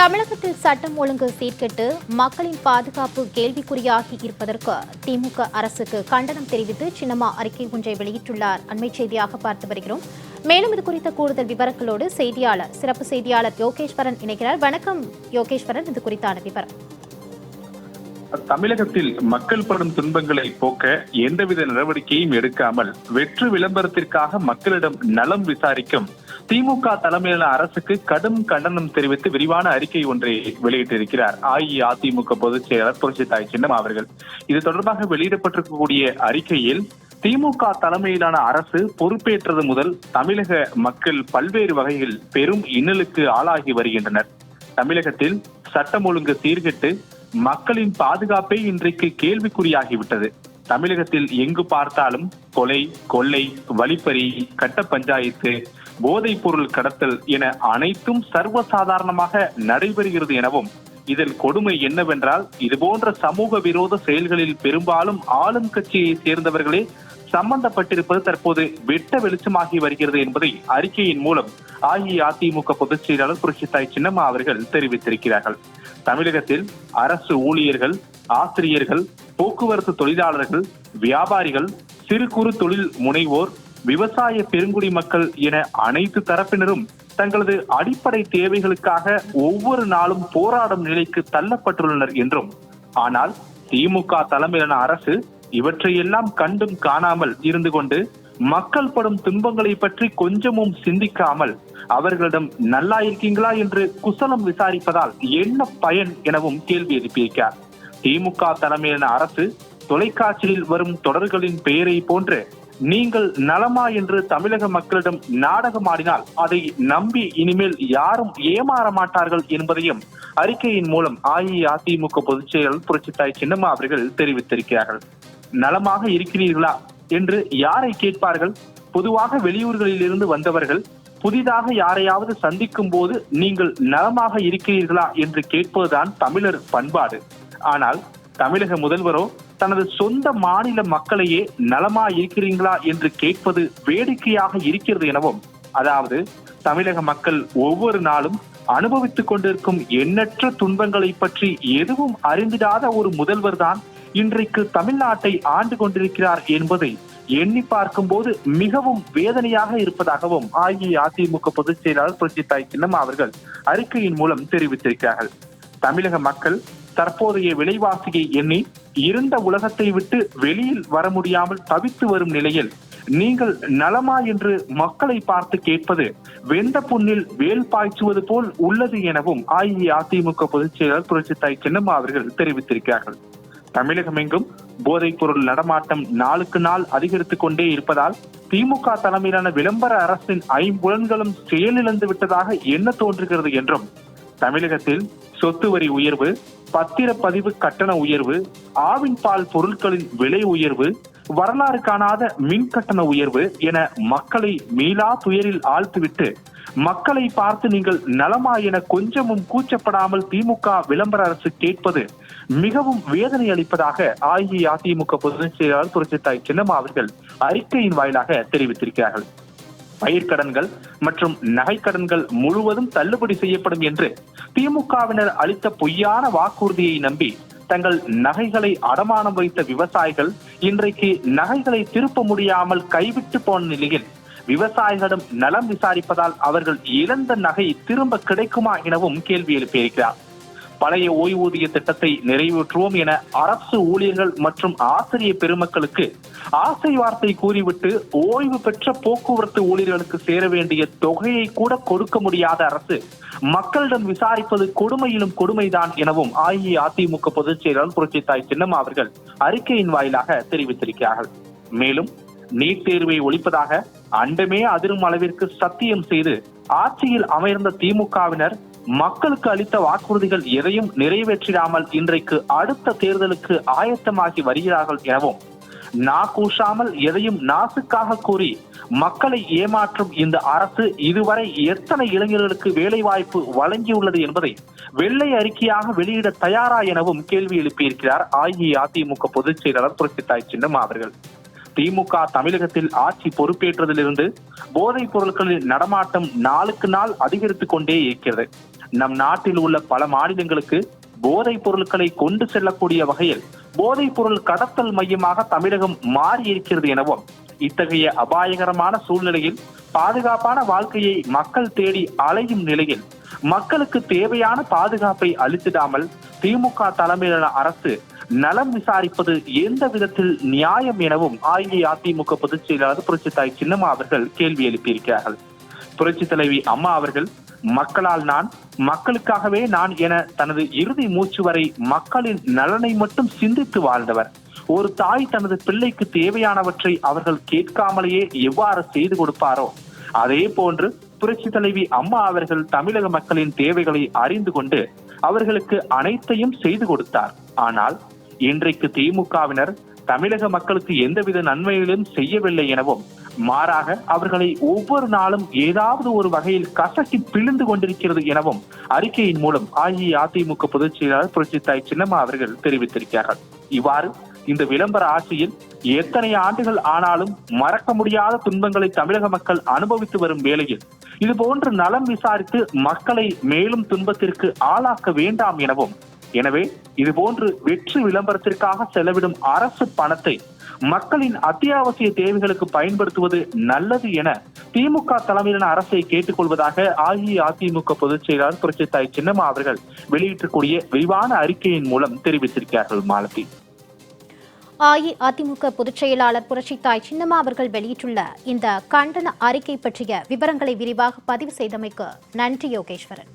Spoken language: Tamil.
தமிழகத்தில் சட்டம் ஒழுங்கு சீர்கெட்டு மக்களின் பாதுகாப்பு கேள்விக்குறியாகி இருப்பதற்கு திமுக அரசுக்கு கண்டனம் தெரிவித்து சின்னம்மா அறிக்கை ஒன்றை வெளியிட்டுள்ளார். அண்மை செய்தியாக பார்த்து வருகிறோம். மேலும் இது குறித்த கூடுதல் விவரங்களோடு செய்தியாளர் சிறப்பு செய்தியாளர் யோகேஸ்வரன் இணைகிறார். வணக்கம் யோகேஸ்வரன். இது குறித்தான விவரம். தமிழகத்தில் மக்கள் படும் துன்பங்களை போக்க எந்தவித நடவடிக்கையும் எடுக்காமல் வெற்று விளம்பரத்திற்காக மக்களிடம் நலம் விசாரிக்கும் திமுக தலைமையிலான அரசுக்கு கடும் கண்டனம் தெரிவித்து விரிவான அறிக்கை ஒன்றை வெளியிட்டிருக்கிறார். அஇஅதிமுக பொதுச் செயலர் புரட்சித்தாய் சின்னம் அவர்கள். இது தொடர்பாக வெளியிடப்பட்டிருக்கக்கூடிய அறிக்கையில் திமுக தலைமையிலான அரசு பொறுப்பேற்றது முதல் தமிழக மக்கள் பல்வேறு வகையில் பெரும் இன்னலுக்கு ஆளாகி வருகின்றனர். தமிழகத்தில் சட்டம் ஒழுங்கு சீர்கெட்டு மக்களின் பாதுகாப்பே இன்றைக்கு கேள்விக்குறியாகிவிட்டது. தமிழகத்தில் எங்கு பார்த்தாலும் கொலை கொள்ளை வழிப்பறி கட்ட பஞ்சாயத்து போதைப் பொருள் கடத்தல் என அனைத்தும் சர்வசாதாரணமாக நடைபெறுகிறது எனவும் இதன் கொடுமை என்னவென்றால் இதுபோன்ற சமூக விரோத செயல்களில் பெரும்பாலும் ஆளும் கட்சியை சேர்ந்தவர்களே சம்பந்தப்பட்டிருப்பது தற்போது வெட்ட வெளிச்சமாகி வருகிறது என்பதை அறிக்கையின் மூலம் அஇஅதிமுக பொதுச் செயலாளர் புரட்சித்தாய் சின்னம்மா அவர்கள் தெரிவித்திருக்கிறார்கள். தமிழகத்தில் அரசு ஊழியர்கள் ஆசிரியர்கள் போக்குவரத்து தொழிலாளர்கள் வியாபாரிகள் சிறு குறு தொழில் முனைவோர் விவசாய பெருங்குடி மக்கள் என அனைத்து தரப்பினரும் தங்களது அடிப்படை தேவைகளுக்காக ஒவ்வொரு நாளும் போராடும் நிலைக்கு தள்ளப்பட்டுள்ளனர் என்றும் ஆனால் திமுக தலைமையிலான அரசு இவற்றையெல்லாம் கண்டும் காணாமல் இருந்து கொண்டு மக்கள் படும் துன்பங்களை பற்றி கொஞ்சமும் சிந்திக்காமல் அவர்களிடம் நல்லா இருக்கீங்களா? என்று குசலம் விசாரிப்பதால் என்ன பயன் எனவும் கேள்வி எழுப்பியிருக்கிறார். திமுக தலைமையிலான அரசு தொலைக்காட்சியில் வரும் தொடர்களின் பெயரை போன்று நீங்கள் நலமா என்று தமிழக மக்களிடம் நாடகமாடினால் அதை நம்பி இனிமேல் யாரும் ஏமாற மாட்டார்கள் என்பதையும் அறிக்கையின் மூலம் அஇஅதிமுக பொதுச் செயலர் புரட்சித்தாய் சின்னம்மா அவர்கள் தெரிவித்திருக்கிறார்கள். நலமாக இருக்கிறீர்களா என்று யாரை கேட்பார்கள்? பொதுவாக வெளியூர்களில் இருந்து வந்தவர்கள் புதிதாக யாரையாவது சந்திக்கும் போது நீங்கள் நலமாக இருக்கிறீர்களா என்று கேட்பதுதான் தமிழர் பண்பாடு. ஆனால் தமிழக முதல்வரோ தனது சொந்த மாநில மக்களையே நலமா இருக்கிறீங்களா என்று கேட்பது வேடிக்கையாக இருக்கிறது எனவும் அதாவது தமிழக மக்கள் ஒவ்வொரு நாளும் அனுபவித்துக் கொண்டிருக்கும் எண்ணற்ற துன்பங்களை பற்றி எதுவும் அறிந்திடாத ஒரு முதல்வர் தான் இன்றைக்கு தமிழ்நாட்டை ஆண்டு கொண்டிருக்கிறார் என்பதை எண்ணி பார்க்கும்போது மிகவும் வேதனையாக இருப்பதாகவும் அஇஅதிமுக பொதுச் செயலாளர் புரட்சித்தாய் சின்னம்மா அவர்கள் அறிக்கையின் மூலம் தெரிவித்திருக்கிறார்கள். தமிழக மக்கள் தற்போதைய விலைவாசியை எண்ணி இருந்த உலகத்தை விட்டு வெளியில் வர முடியாமல் தவித்து வரும் நிலையில் நீங்கள் நலமா என்று மக்களை பார்த்து கேட்பது வெந்த புண்ணில் வேல் பாய்ச்சுவது போல் உள்ளது எனவும் அஇஅதிமுக பொதுச் செயலாளர் புரட்சித்தாய் சின்னம்மா அவர்கள் தெரிவித்திருக்கிறார்கள். தமிழகம் எங்கும் போதைப் பொருள் நடமாட்டம் நாளுக்கு நாள் அதிகரித்துக் கொண்டே இருப்பதால் திமுக தலைமையிலான விளம்பர அரசின் ஐம்புலன்களும் செயலிழந்து விட்டதாக என்ன தோன்றுகிறது என்றும் தமிழகத்தில் சொத்து வரி உயர்வு பத்திரப்பதிவு கட்டண உயர்வு ஆவின் பால் பொருட்களின் விலை உயர்வு வரலாறு காணாத மின் கட்டண உயர்வு என மக்களை மீளா துயரில் ஆழ்த்துவிட்டு மக்களை பார்த்து நீங்கள் நலமா என கொஞ்சமும் கூச்சப்படாமல் திமுக விளம்பர அரசு கேட்பது மிகவும் வேதனை அளிப்பதாக அஇஅதிமுக பொதுச் செயலாளர் புரட்சித்தாய் சின்னம்மா அவர்கள் அறிக்கையின் வாயிலாக தெரிவித்திருக்கிறார்கள். பயிர்க்கடன்கள் மற்றும் நகைக்கடன்கள் முழுவதும் தள்ளுபடி செய்யப்படும் என்று திமுகவினர் அளித்த பொய்யான வாக்குறுதியை நம்பி தங்கள் நகைகளை அடமானம் வைத்த விவசாயிகள் இன்றைக்கு நகைகளை திருப்ப முடியாமல் கைவிட்டு போன நிலையில் விவசாயிகளிடம் நலம் விசாரிப்பதால் அவர்கள் இழந்த நகை திரும்ப கிடைக்குமா எனவும் கேள்வி எழுப்பியிருக்கிறார். பழைய ஓய்வூதிய திட்டத்தை நிறைவேற்றுவோம் என அரசு ஊழியர்கள் மற்றும் ஆசிரியர் பெருமக்களுக்கு ஆசை வார்த்தை கூறிவிட்டு ஓய்வு பெற்ற போக்குவரத்து ஊழியர்களுக்கு சேர வேண்டிய தொகையை கூட கொடுக்க முடியாத அரசு மக்களிடம் விசாரிப்பது கொடுமையிலும் கொடுமைதான் எனவும் அஇஅதிமுக பொதுச் செயலாளர் புரட்சித்தாய் சின்னம்மா அவர்கள் அறிக்கையின் வாயிலாக தெரிவித்திருக்கிறார்கள். மேலும் நீட் தேர்வை ஒழிப்பதாக அண்டமே அதிரும் அளவிற்கு சத்தியம் செய்து ஆட்சியில் அமர்ந்த திமுகவினர் மக்களுக்கு அளித்த வாக்குறுதிகள் எதையும் நிறைவேற்றிடாமல் இன்றைக்கு அடுத்த தேர்தலுக்கு ஆயத்தமாகி வருகிறார்கள் எனவும் நா கூசாமல் எதையும் நாசுக்காக கூறி மக்களை ஏமாற்றும் இந்த அரசு இதுவரை எத்தனை இளைஞர்களுக்கு வேலைவாய்ப்பு வழங்கியுள்ளது என்பதை வெள்ளை அறிக்கையாக வெளியிட தயாரா எனவும் கேள்வி எழுப்பியிருக்கிறார் அஇஅதிமுக பொதுச் செயலாளர் புரட்சித்தாய் சின்னம் அவர்கள். திமுக தமிழகத்தில் ஆட்சி பொறுப்பேற்றதிலிருந்து போதைப் பொருட்களின் நடமாட்டம் நாளுக்கு நாள் அதிகரித்துக் கொண்டே இருக்கிறது. நம் நாட்டில் உள்ள பல மாநிலங்களுக்கு போதைப் பொருட்களை கொண்டு செல்லக்கூடிய வகையில் போதைப் பொருள் கடத்தல் மையமாக தமிழகம் மாறி இருக்கிறது எனவும் இத்தகைய அபாயகரமான சூழ்நிலையில் பாதுகாப்பான வாழ்க்கையை மக்கள் தேடி அலையும் நிலையில் மக்களுக்கு தேவையான பாதுகாப்பை அளித்திடாமல் திமுக தலைமையிலான அரசு நலம் விசாரிப்பது எந்த விதத்தில் நியாயம் எனவும் அஇஅதிமுக பொதுச் செயலாளர் புரட்சித்தாய் சின்னம்மா அவர்கள் கேள்வி எழுப்பியிருக்கிறார்கள். புரட்சி தலைவி அம்மா அவர்கள் மக்களால் நான் மக்களுக்காகவே நான் என தனது இறுதி மூச்சு வரை மக்களின் நலனை மட்டும் சிந்தித்து வாழ்ந்தவர். ஒரு தாய் தனது பிள்ளைக்கு தேவையானவற்றை அவர்கள் கேட்காமலேயே எவ்வாறு செய்து கொடுப்பாரோ அதே போன்று புரட்சி தலைவி அம்மா அவர்கள் தமிழக மக்களின் தேவைகளை அறிந்து கொண்டு அவர்களுக்கு அனைத்தையும் செய்து கொடுத்தார். ஆனால் இன்றைக்கு திமுகவினர் தமிழக மக்களுக்கு எந்தவித நன்மைகளும் செய்யவில்லை எனவும் மாறாக அவர்களை ஒவ்வொரு நாளும் ஏதாவது ஒரு வகையில் கசக்கி பிழிந்து கொண்டிருக்கிறது எனவும் அறிக்கையின் மூலம் அஇஅதிமுக பொதுச் செயலாளர் புரட்சித்தாய் சின்னம்மா அவர்கள் தெரிவித்திருக்கிறார்கள். இவ்வாறு இந்த விளம்பர ஆட்சியில் எத்தனை ஆண்டுகள் ஆனாலும் மறக்க முடியாத துன்பங்களை தமிழக மக்கள் அனுபவித்து வரும் வேளையில் இது போன்று நலம் விசாரித்து மக்களை மேலும் துன்பத்திற்கு ஆளாக்க வேண்டாம் எனவும் எனவே இதுபோன்று வெற்றி விளம்பரத்திற்காக செலவிடும் அரசு பணத்தை மக்களின் அத்தியாவசிய தேவைகளுக்கு பயன்படுத்துவது நல்லது என திமுக தலைமையிலான அரசை கேட்டுக்கொள்வதாக அஇஅதிமுக பொதுச் செயலாளர் புரட்சித்தாய் சின்னம்மா அவர்கள் வெளியிட்டிருக்கூடிய விரிவான அறிக்கையின் மூலம் தெரிவித்திருக்கிறார்கள் மாலத்தி அஇஅதிமுக பொதுச் செயலாளர் புரட்சித்தாய் சின்னம்மா அவர்கள் வெளியிட்டுள்ள இந்த கண்டன அறிக்கை பற்றிய விவரங்களை விரிவாக பதிவு செய்தமைக்கு நன்றி யோகேஸ்வரன்.